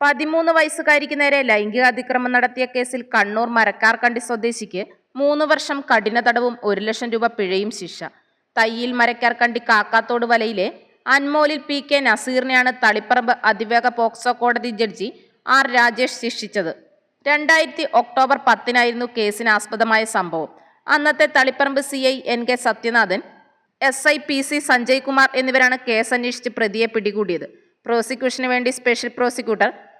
പതിമൂന്ന് വയസ്സുകാരിക്ക് നേരെ ലൈംഗിക അതിക്രമം നടത്തിയ കേസിൽ കണ്ണൂർ മരക്കാർക്കണ്ടി സ്വദേശിക്ക് മൂന്ന് വർഷം കഠിന തടവും ഒരു ലക്ഷം രൂപ പിഴയും ശിക്ഷ. തയ്യിൽ മരക്കാർക്കണ്ടി കാക്കാത്തോട് വലയിലെ അൻമോലിൽ പി കെ നസീറിനെയാണ് തളിപ്പറമ്പ് അതിവേഗ പോക്സോ കോടതി ജഡ്ജി ആർ രാജേഷ് ശിക്ഷിച്ചത്. രണ്ടായിരത്തി ഒക്ടോബർ പത്തിനായിരുന്നു കേസിന് ആസ്പദമായ സംഭവം. അന്നത്തെ Taliparamba C I N K Sathyanathan S I P C Sanjay Kumar എന്നിവരാണ് കേസ് അന്വേഷിച്ച് പ്രതിയെ പിടികൂടിയത്. പ്രോസിക്യൂഷന് വേണ്ടി special prosecutor